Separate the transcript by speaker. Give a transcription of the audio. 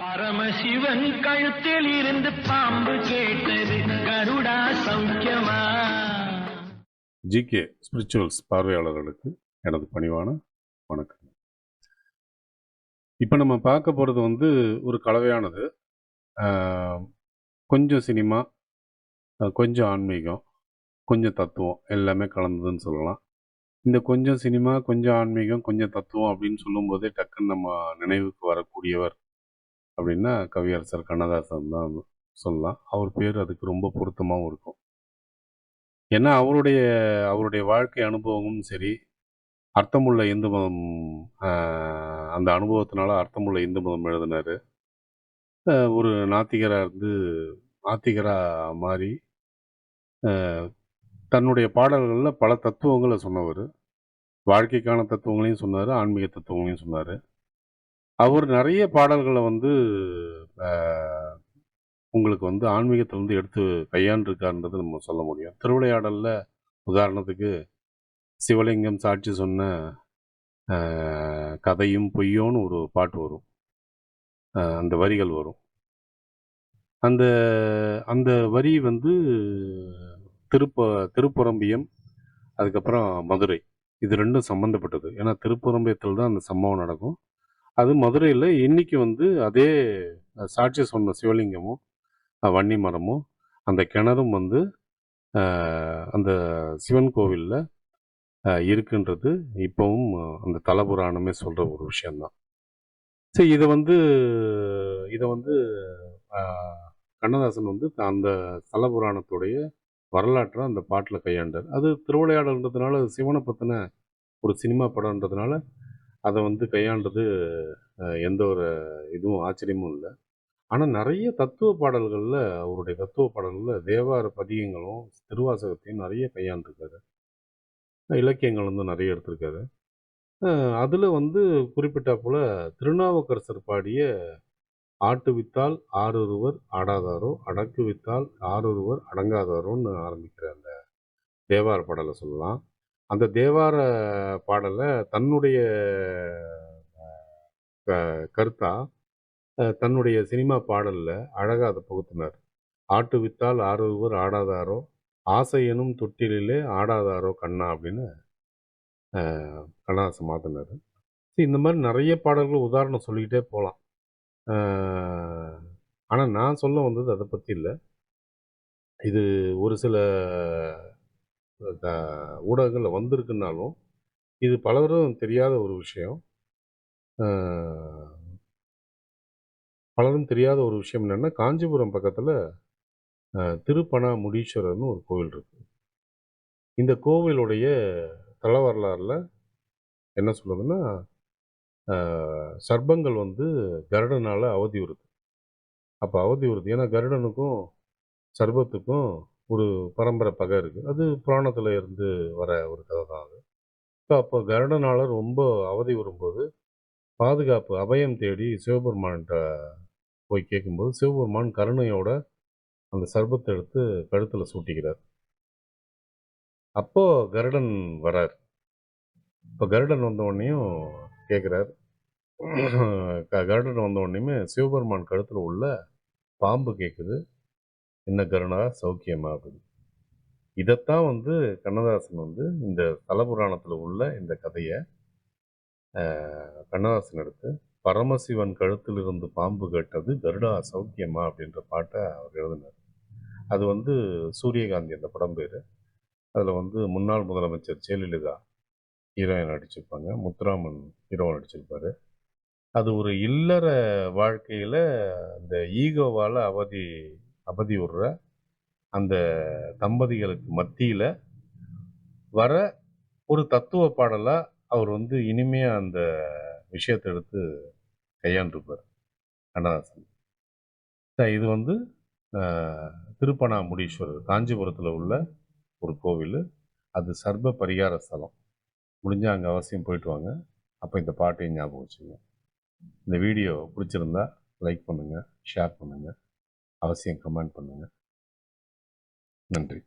Speaker 1: பரமசிவன் கழுத்தில் இருந்து பாம்பு கேட்டது கருடா சௌக்கியமா?
Speaker 2: ஜிகே ஸ்பிரிச்சுவல்ஸ் பார்வையாளர்களுக்கு எனது பணிவான வணக்கம். இப்போ நம்ம பார்க்க போகிறது வந்து ஒரு கலவையானது. ஆஹ், கொஞ்சம் சினிமா கொஞ்சம் ஆன்மீகம் கொஞ்சம் தத்துவம் எல்லாமே கலந்ததுன்னு சொல்லலாம். இந்த கொஞ்சம் சினிமா கொஞ்சம் ஆன்மீகம் கொஞ்சம் தத்துவம் அப்படின்னு சொல்லும்போதே டக்குன்னு நம்ம நினைவுக்கு வரக்கூடியவர் அப்படின்னா கவியரசர் கண்ணதாசன் தான் சொல்லலாம். அவர் பேர் அதுக்கு ரொம்ப பொருத்தமாகவும் இருக்கும். ஏன்னா அவருடைய அவருடைய வாழ்க்கை அனுபவமும் சரி அர்த்தமுள்ள இந்து மதம் அந்த அனுபவத்தினால அர்த்தமுள்ள இந்து மதம் எழுதினார். ஒரு நாத்திகராக இருந்து நாத்திகராக மாறி தன்னுடைய பாடல்களில் பல தத்துவங்களை சொன்னவர். வாழ்க்கைக்கான தத்துவங்களையும் சொன்னார் ஆன்மீக தத்துவங்களையும் சொன்னார். அவர் நிறைய பாடல்களை வந்து உங்களுக்கு வந்து ஆன்மீகத்திலேருந்து எடுத்து கையாண்டிருக்காருன்றது நம்ம சொல்ல முடியும். திருவிளையாடலில் உதாரணத்துக்கு சிவலிங்கம் சாட்சி சொன்ன கதையும் பொய்யோன்னு ஒரு பாட்டு வரும். அந்த வரிகள் வரும். அந்த அந்த வரி வந்து திருப்ப திருப்புறம்பியம் அதுக்கப்புறம் மதுரை. இது ரெண்டும் சம்மந்தப்பட்டது ஏன்னா திருப்புறம்பியத்தில் தான் அந்த சம்பவம் நடக்கும். அது மதுரையில் இன்றைக்கி வந்து அதே சாட்சி சொன்ன சிவலிங்கமும் வன்னி மரமும் அந்த கிணறும் வந்து அந்த சிவன் கோவிலில் இருக்குன்றது இப்போவும் அந்த தலபுராணமே சொல்கிற ஒரு விஷயந்தான் சரி இதை வந்து இதை வந்து கண்ணதாசன் வந்து அந்த தலபுராணத்துடைய வரலாற்றை அந்த பாட்டில் கையாண்டார். அது திருவிளையாடல்ன்றதுனால சிவனை பற்றின ஒரு சினிமா படம்ன்றதுனால அதை வந்து கையாண்டது எந்த ஒரு இதுவும் ஆச்சரியமும் இல்லை. ஆனால் நிறைய தத்துவ பாடல்களில் அவருடைய தத்துவ பாடல்களில் தேவார பதிகங்களும் திருவாசகத்தையும் நிறைய கையாண்டிருக்காரு. இலக்கியங்கள் வந்து நிறைய எடுத்திருக்காரு. அதில் வந்து குறிப்பிட்டா போல் திருநாவுக்கரசர் பாடிய ஆட்டு வித்தால் ஆறொருவர் ஆடாதாரோ அடக்கு வித்தால் ஆறொருவர் அடங்காதாரோன்னு ஆரம்பிக்கிற அந்த தேவார பாடலை சொல்லலாம். அந்த தேவார பாடலை தன்னுடைய க கருத்தா தன்னுடைய சினிமா பாடலில் அழகாக அதை புகுத்தினார். ஆட்டு வித்தால் ஆறுவர் ஆடாதாரோ ஆசை எனும் தொட்டிலே ஆடாதாரோ கண்ணா அப்படின்னு அஹ், கண்ணதாசன் மாற்றினார் இந்த மாதிரி நிறைய பாடல்கள் உதாரணம் சொல்லிக்கிட்டே போகலாம் ஆனால் நான் சொல்ல வந்தது அதை பற்றி இல்லை. இது ஒரு சில ஊடகங்களில் வந்திருக்குனாலும் இது பலரும் தெரியாத ஒரு விஷயம். பலரும் தெரியாத ஒரு விஷயம் என்னென்னா காஞ்சிபுரம் பக்கத்தில் திருப்பணாமுடீஸ்வரர்னு ஒரு கோவில் இருக்குது இந்த கோவிலுடைய தல வரலாறில் என்ன சொல்லுதுன்னா சர்பங்கள் சர்ப்பங்கள் வந்து கருடனால் அவதி வருது அப்போ அவதி வருது ஏன்னா கருடனுக்கும் சர்பத்துக்கும் ஒரு பரம்பரை பகை இருக்குது அது புராணத்தில் இருந்து வர ஒரு கதை தான் அது. ஸோ அப்போ கருடனால் ரொம்ப அவதி வரும்போது பாதுகாப்பு அபயம் தேடி சிவபெருமான்கிட்ட போய் கேட்கும்போது சிவபெருமான் கருணையோட அந்த சர்பத்தை எடுத்து கழுத்தில் சூட்டிக்கிறார். அப்போ கருடன் வரார். இப்போ கருடன் வந்த கேட்குறார். கருடன் வந்த உடனேயுமே சிவபெருமான் கழுத்தில் உள்ள பாம்பு கேட்குது. என்ன கருணா? சௌக்கியமா அப்படின்னு. இதைத்தான் வந்து கண்ணதாசன் வந்து இந்த தலபுராணத்தில் உள்ள இந்த கதையை கண்ணதாசன் எடுத்து பரமசிவன் கழுத்திலிருந்து பாம்பு கேட்டது கருடா சௌக்கியமா? அப்படின்ற பாட்டை அவர் எழுதினார். அது வந்து சூரியகாந்தி அந்த படம் பேர். அதில் வந்து முன்னாள் முதலமைச்சர் ஜெயலலிதா ஹீரோயின் நடிச்சிருப்பாங்க. முத்துராமன் ஹீரோவை நடிச்சிருப்பார். அது ஒரு இல்லற வாழ்க்கையில் அந்த ஈகோவால் அவதி அவதி விடுற அந்த தம்பதிகளுக்கு மத்தியில் வர ஒரு தத்துவ பாடலாக அவர் வந்து இனிமையாக அந்த விஷயத்தை எடுத்து கையாண்டிருப்பார். கண்ணதாசன். இது வந்து திருப்பணாமுடீஸ்வரர் காஞ்சிபுரத்தில் உள்ள ஒரு கோவில். அது சர்வ பரிகார ஸ்தலம். முடிஞ்சால் அங்கே அவசியம் போயிட்டு வாங்க. அப்போ இந்த பாட்டையும் ஞாபகம் வச்சுங்க இந்த வீடியோ பிடிச்சிருந்தா லைக் பண்ணுங்கள் ஷேர் பண்ணுங்கள் அவசியம் கமெண்ட் பண்ணுங்கள் நன்றி.